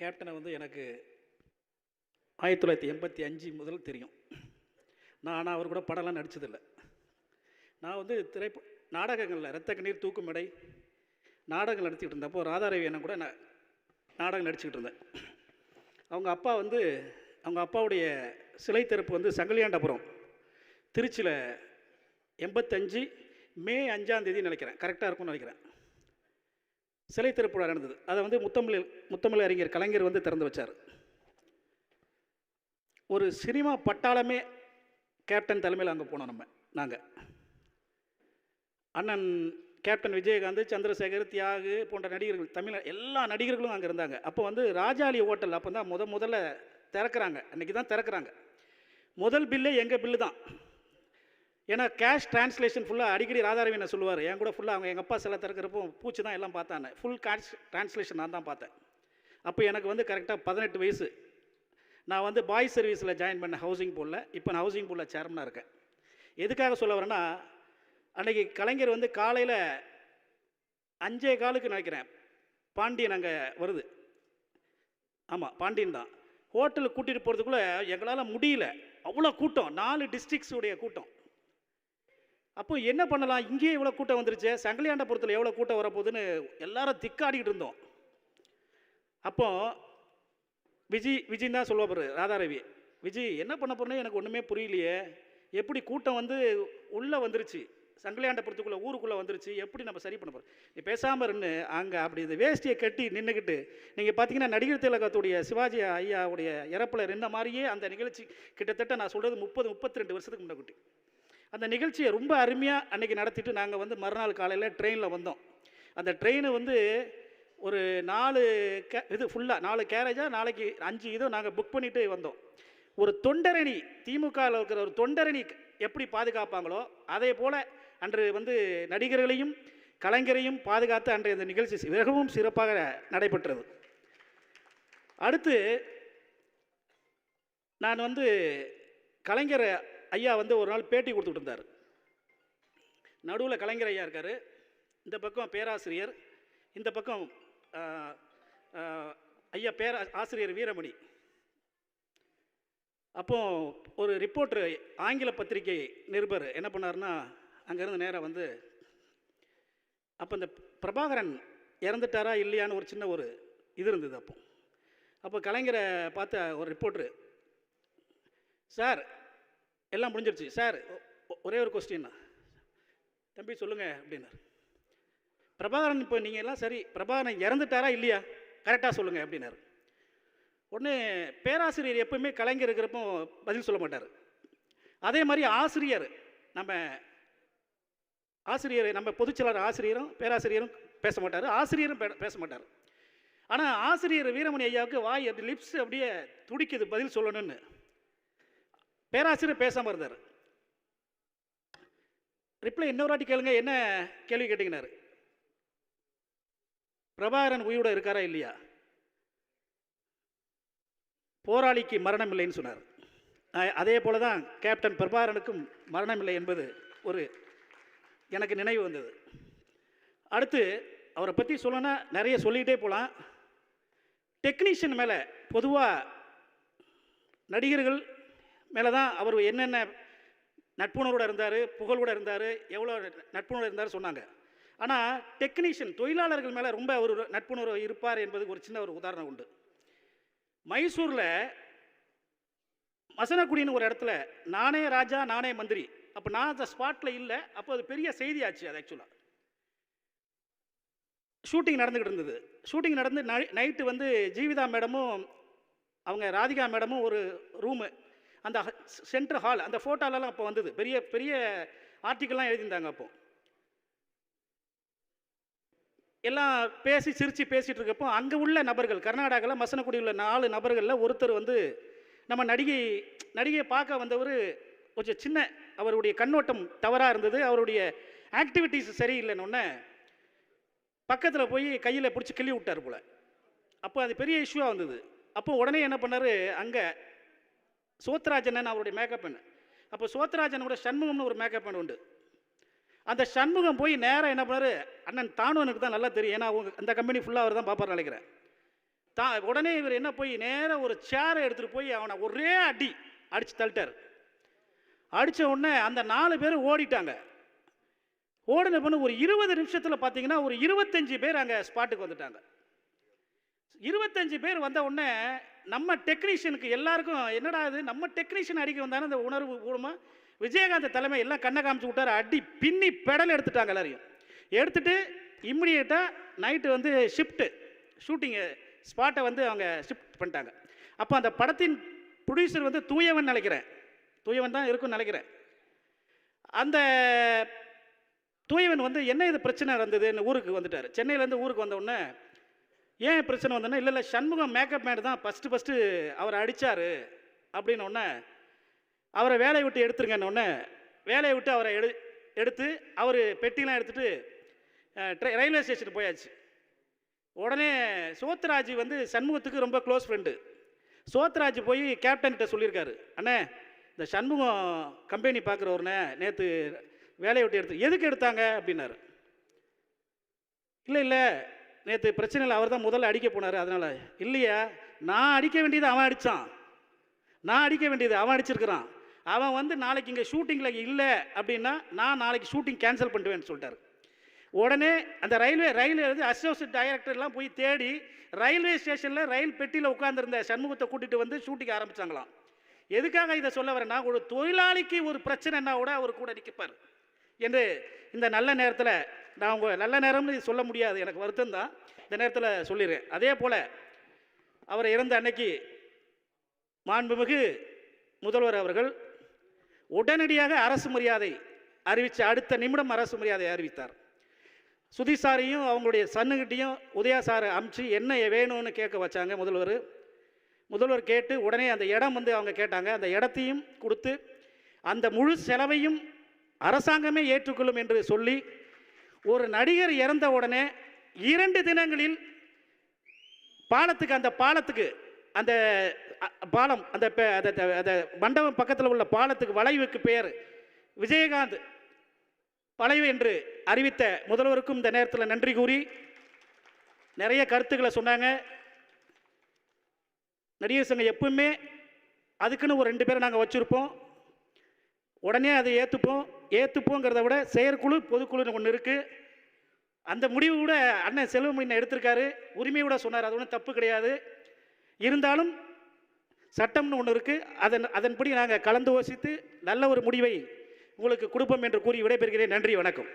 கேப்டனை வந்து எனக்கு ஆயிரத்தி தொள்ளாயிரத்தி எண்பத்தி அஞ்சு முதல் தெரியும். நான் ஆனால் அவர் கூட படம்லாம் நடித்ததில்லை நான் வந்து திரைப்ப நாடகங்களில் ரத்த கண்ணீர் தூக்குமடை நாடகம் நடிச்சுக்கிட்டு இருந்தப்போ ராதாரவி அண்ணன் கூட நான் நாடகம் நடிச்சுக்கிட்டு இருந்தேன். அவங்க அப்பா வந்து அவங்க அப்பாவுடைய சிலை திறப்பு வந்து சங்கலியாண்டபுரம் திருச்சியில் எண்பத்தஞ்சு மே அஞ்சாந்தேதி நினைக்கிறேன். கரெக்டாக இருக்கும்னு நினைக்கிறேன். சிலை திறப்பு நடந்தது. அதை வந்து முத்தமிழில் முத்தமிழ் அறிஞர் கலைஞர் வந்து திறந்து வச்சார். ஒரு சினிமா பட்டாளமே கேப்டன் தலைமையில் அங்கே போனோம் நம்ம நாங்கள் அண்ணன் கேப்டன் விஜயகாந்த் சந்திரசேகர் தியாகு போன்ற நடிகர்கள் தமிழ் எல்லா நடிகர்களும் அங்கே இருந்தாங்க. அப்போ வந்து ராஜாலி ஹோட்டல் அப்போ தான் முத முதல்ல திறக்கிறாங்க. அன்றைக்கி தான் திறக்கிறாங்க. முதல் பில்லே எங்கள் பில்லு தான். ஏன்னா கேஷ் டிரான்ஸ்லேஷன் ஃபுல்லாக அடிக்கடி ராதாரவினை சொல்லுவார். என் கூட ஃபுல்லாக அவங்க எங்கள் அப்பா சில திறக்கிறப்போ பூச்சி தான் எல்லாம் பார்த்தாங்க ஃபுல் கேஷ் டிரான்ஸ்லேஷன் நான் தான் பார்த்தேன். அப்போ எனக்கு வந்து கரெக்டாக பதினெட்டு வயசு. நான் வந்து பாய்ஸ் சர்வீஸில் ஜாயின் பண்ண ஹவுசிங் போர்டில் இப்போ நான் ஹவுசிங் போர்டில் சேர்மனாக இருக்கேன். எதுக்காக சொல்ல வரேன்னா அன்றைக்கி கலைஞர் வந்து காலையில் அஞ்சே காலுக்கு நினைக்கிறேன். பாண்டியன் அங்கே வருது. ஆமாம் பாண்டியன் தான். ஹோட்டலுக்கு கூட்டிகிட்டு போகிறதுக்குள்ளே எங்களால் முடியல. அவ்வளோ கூட்டம். நாலு டிஸ்ட்ரிக்ஸுடைய கூட்டம். அப்போ என்ன பண்ணலாம்? இங்கேயே இவ்வளோ கூட்டம் வந்துருச்சு. சங்கலியாண்டபுரத்தில் எவ்வளோ கூட்டம் வரப்போகுதுன்னு எல்லாரும் திக்காடிக்கிட்டு இருந்தோம். அப்போ விஜய் விஜய் தான் சொல்லுவார் ராதாரவி. விஜய் என்ன பண்ண போறேன்னு எனக்கு ஒன்றுமே புரியலையே. எப்படி கூட்டம் வந்து உள்ளே வந்துருச்சு? சங்கலியாண்டபுரத்துக்குள்ளே ஊருக்குள்ளே வந்துருச்சு. எப்படி நம்ம சரி பண்ண போகிறோம் நீ பேசாமல் இருந்து அங்கே அப்படி இந்த வேஷ்டியை கட்டி நின்றுக்கிட்டு நீங்கள் பார்த்தீங்கன்னா நடிகர் திலகத்துடைய சிவாஜி ஐயாவுடைய இறப்பில் இருந்த மாதிரியே அந்த நிகழ்ச்சி கிட்டத்தட்ட நான் சொல்கிறது முப்பது முப்பத்தி ரெண்டு வருஷத்துக்கு முன்னாடி அந்த நிகழ்ச்சியை ரொம்ப அருமையாக அன்றைக்கி நடத்திட்டு நாங்கள் வந்து மறுநாள் காலையில் ட்ரெயினில் வந்தோம். அந்த ட்ரெயின் வந்து ஒரு நாலு கே இது ஃபுல்லாக நாலு கேரேஜாக நாளைக்கு அஞ்சு இதோ நாங்கள் புக் பண்ணிட்டு வந்தோம். ஒரு தொண்டரணி திமுகவில் இருக்கிற ஒரு தொண்டரணி எப்படி பாதுகாப்பாங்களோ அதே போல் அன்று வந்து நடிகர்களையும் கலைஞரையும் பாதுகாத்து அன்றைய இந்த நிகழ்ச்சி மிகவும் சிறப்பாக நடைபெற்றது. அடுத்து நான் வந்து கலைஞரை ஐயா வந்து ஒரு நாள் பேட்டி கொடுத்துட்டு இருந்தார் நடுவில் கலைஞர் ஐயா இருக்கார். இந்த பக்கம் பேராசிரியர் இந்த பக்கம் ஐயா பேரா ஆசிரியர் வீரமணி. அப்போ ஒரு ரிப்போர்ட்ரு ஆங்கில பத்திரிகை நிருபர் என்ன பண்ணாருன்னா அங்கேருந்து நேராக வந்து அப்போ இந்த பிரபாகரன் இறந்துட்டாரா இல்லையான்னு ஒரு சின்ன ஒரு இது இருந்தது அப்போ. அப்போ கலைஞரை பார்த்த ஒரு ரிப்போர்ட்ரு சார் எல்லாம் முடிஞ்சிருச்சு. சார் ஒரே ஒரு கொஸ்டின் தம்பி சொல்லுங்கள் அப்படின்னாரு பிரபாகரன் இப்போ நீங்கள் எல்லாம் சரி பிரபாகரன் இறந்துட்டாரா இல்லையா? கரெக்டாக சொல்லுங்கள் அப்படின்னாரு உடனே பேராசிரியர் எப்பவுமே கலைஞர் இருக்கிறப்போ பதில் சொல்ல மாட்டார். அதே மாதிரி ஆசிரியர் நம்ம ஆசிரியர் நம்ம பொதுச்செயலாளர் ஆசிரியரும் பேராசிரியரும் பேச மாட்டார். ஆசிரியரும் பே- பேச மாட்டார். ஆனால் ஆசிரியர் வீரமணி ஐயாவுக்கு வாய் அப்படி லிப்ஸ் அப்படியே துடிக்குது பதில் சொல்லணும்னு. பேராசிரியர் பேசாமல் இருந்தார். ரிப்ளை இன்னொரு வாட்டி கேளுங்க என்ன கேள்வி கேட்டீங்கன்னாரு? பிரபாகரன் உயிரோட இருக்காரா இல்லையா? போராளிக்கு மரணம் இல்லைன்னு சொன்னார். அதே போல தான் கேப்டன் பிரபாகரனுக்கும் மரணம் இல்லை என்பது ஒரு எனக்கு நினைவு வந்தது. அடுத்து அவரை பற்றி சொல்லணும்னா நிறைய சொல்லிக்கிட்டே போகலாம் டெக்னீஷியன் மேலே பொதுவாக நடிகர்கள் மேலே தான் அவர் என்னென்ன நட்புணர்வோட இருந்தார் புகழோடு இருந்தார் எவ்வளோ நட்புணர்வு இருந்தார் சொன்னாங்க. ஆனால் டெக்னீஷியன் தொழிலாளர்கள் மேலே ரொம்ப ஒரு நட்புணர்வு இருப்பார் என்பதுக்கு ஒரு சின்ன ஒரு உதாரணம் உண்டு. மைசூரில் மசனக்குடின்னு ஒரு இடத்துல நானே ராஜா நானே மந்திரி. அப்போ நான் அந்த ஸ்பாட்டில் இல்லை அப்போ அது பெரிய செய்தியாச்சு அது ஆக்சுவலாக ஷூட்டிங் நடந்துக்கிட்டு இருந்தது. ஷூட்டிங் நடந்து நைட்டு வந்து ஜீவிதா மேடமும் அவங்க ராதிகா மேடமும் ஒரு ரூமு அந்த சென்ட்ரல் ஹால் அந்த ஃபோட்டோலலாம் அப்போ வந்தது. பெரிய பெரிய ஆர்டிக்கல்லாம் எழுதியிருந்தாங்க அப்போ. எல்லாம் பேசி சிரித்து பேசிகிட்டு இருக்கப்போ அங்கே உள்ள நபர்கள் கர்நாடகாவில் மசனக்குடி உள்ள நாலு நபர்களில் ஒருத்தர் வந்து நம்ம நடிகை நடிகையை பார்க்க வந்தவர் கொஞ்சம் சின்ன அவருடைய கண்ணோட்டம் தவறாக இருந்தது. அவருடைய ஆக்டிவிட்டீஸ் சரியில்லைன்னு பக்கத்தில் போய் கையில் பிடிச்சி கிள்ளி விட்டார் போல். அப்போ அது பெரிய இஷ்யூவாக வந்தது. அப்போ உடனே என்ன பண்ணார் அங்கே சோத்ராஜன் அவருடைய மேக்கப் பெண் அப்போ சோத்ராஜனோட சண்முகம்னு ஒரு மேக்கப் பெண் உண்டு. அந்த சண்முகம் போய் நேராக என்ன பண்ணார்? அண்ணன் தானுவனுக்கு தான் நல்லா தெரியும். ஏன்னா அவங்க அந்த கம்பெனி ஃபுல்லாக அவர் தான் பார்ப்பார் நினைக்கிறேன். தா உடனே இவர் என்ன போய் நேராக ஒரு சேரை எடுத்துகிட்டு போய் அவனை ஒரே அடி அடித்து தள்ளிட்டார். அடித்த உடனே அந்த நாலு பேர் ஓடிட்டாங்க. ஓடின பண்ண ஒரு இருபது நிமிஷத்தில் பார்த்தீங்கன்னா ஒரு இருபத்தஞ்சு பேர் அங்கே ஸ்பாட்டுக்கு வந்துட்டாங்க. இருபத்தஞ்சு பேர் வந்த உடனே நம்ம டெக்னீஷியனுக்கு எல்லாருக்கும் என்னடா இது? நம்ம டெக்னீஷியன் அடிக்க வந்தாலும் அந்த உணர்வு பூர்வமாக விஜயகாந்த் தலைமை எல்லாம் கண்ணை காமிச்சு விட்டாரு. அடி பின்னி பெடல் எடுத்துட்டாங்க எல்லாரையும். எடுத்துட்டு இம்மிடியேட்டாக நைட்டு வந்து ஷிஃப்ட்டு ஷூட்டிங்கு ஸ்பாட்டை வந்து அவங்க ஷிஃப்ட் பண்ணிட்டாங்க. அப்போ அந்த படத்தின் ப்ரொடியூசர் வந்து தூயவன் நினைக்கிறேன். தூயவன் தான் இருக்கும்னு நினைக்கிறேன். அந்த தூயவன் வந்து என்ன இது பிரச்சனை இருந்ததுன்னு ஊருக்கு வந்துட்டார். சென்னையிலேருந்து ஊருக்கு வந்தவுடனே ஏன் பிரச்சனை வந்தோன்னா இல்லை இல்லை சண்முகம் மேக்கப் மேன் தான் ஃபஸ்ட்டு ஃபஸ்ட்டு அவரை அடித்தார் அப்படின்னு அவரை வேலையை விட்டு எடுத்துருங்கன்னு வேலையை விட்டு அவரை எடு எடுத்து அவர் பெட்டிலாம் எடுத்துகிட்டு ட்ரெ- ரயில்வே ஸ்டேஷன் போயாச்சு. உடனே சோத்ராஜ் வந்து சண்முகத்துக்கு ரொம்ப க்ளோஸ் ஃப்ரெண்டு சோத்ராஜ் போய் கேப்டன்கிட்ட சொல்லியிருக்காரு. அண்ணே இந்த சண்முகம் கம்பெனி பார்க்குறவர்னே நேற்று வேலையை விட்டு எடுத்து எதுக்கு எடுத்தாங்க? அப்படின்னாரு. இல்லை இல்லை நேற்று பிரச்சனையில் அவர் தான் முதல்ல அடிக்க போனார் அதனால். இல்லையா நான் அடிக்க வேண்டியது அவன் அடித்தான் நான் அடிக்க வேண்டியது அவன் அடிச்சிருக்கிறான். அவன் வந்து நாளைக்கு இங்கே ஷூட்டிங்கில் இல்லை அப்படின்னா நான் நாளைக்கு ஷூட்டிங் கேன்சல் பண்ணிடுவேன்னு சொல்லிட்டார். உடனே அந்த ரயில்வே ரயில்வே வந்து அசோசியேட் டைரக்டர்லாம் போய் தேடி ரயில்வே ஸ்டேஷனில் ரயில் பெட்டியில் உட்காந்துருந்த சண்முகத்தை கூட்டிகிட்டு வந்து ஷூட்டிங் ஆரம்பிச்சாங்களாம். எதுக்காக இதை சொல்ல வரேன்னா ஒரு தொழிலாளிக்கு ஒரு பிரச்சனைன்னா கூட அவர் கூட நிற்கப்பார் என்று இந்த நல்ல நேரத்தில் நான் உங்கள் நல்ல நேரம்னு சொல்ல முடியாது எனக்கு வருத்தம் தான் இந்த நேரத்தில் சொல்லிடுறேன். அதே போல் அவர் இறந்த அன்னைக்கு மாண்புமிகு முதல்வர் அவர்கள் உடனடியாக அரசு மரியாதை அறிவித்த அடுத்த நிமிடம் அரசு மரியாதை அறிவித்தார். சுதி சாரையும் அவங்களுடைய சன்னுகிட்டையும் உதயா சாரை அமுச்சு என்ன வேணும்னு கேட்க வச்சாங்க முதல்வர். முதல்வர் கேட்டு உடனே அந்த இடம் வந்து அவங்க கேட்டாங்க. அந்த இடத்தையும் கொடுத்து அந்த முழு செலவையும் அரசாங்கமே ஏற்றுக்கொள்ளும் என்று சொல்லி ஒரு நடிகர் இறந்த உடனே இரண்டு தினங்களில் பாலத்துக்கு அந்த பாலத்துக்கு அந்த பாலம் அந்த பெ- அந்த- அந்த மண்டபம் பக்கத்தில் உள்ள பாலத்துக்கு வளைவுக்கு பெயர் விஜயகாந்த் வளைவு என்று அறிவித்த முதல்வருக்கும் இந்த நேரத்தில் நன்றி கூறி நிறைய கருத்துக்களை சொன்னாங்க. நடிகர் சங்கம் எப்பவுமே அதுக்குன்னு ஒரு ரெண்டு பேரை நாங்கள் வச்சுருப்போம். உடனே அதை ஏற்றுப்போம் ஏற்றுப்போங்கிறத விட செயற்குழு பொதுக்குழுன்னு ஒன்று இருக்குது அந்த முடிவு கூட அண்ணன் செல்வமணி எடுத்திருக்காரு. உரிமை கூட சொன்னார். அது ஒன்றும் தப்பு கிடையாது. இருந்தாலும் சட்டம்னு ஒன்று இருக்குது அதன் அதன்படி நாங்கள் கலந்து யோசித்து நல்ல ஒரு முடிவை உங்களுக்கு கொடுப்போம் என்று கூறி விடைபெறுகிறேன். நன்றி வணக்கம்.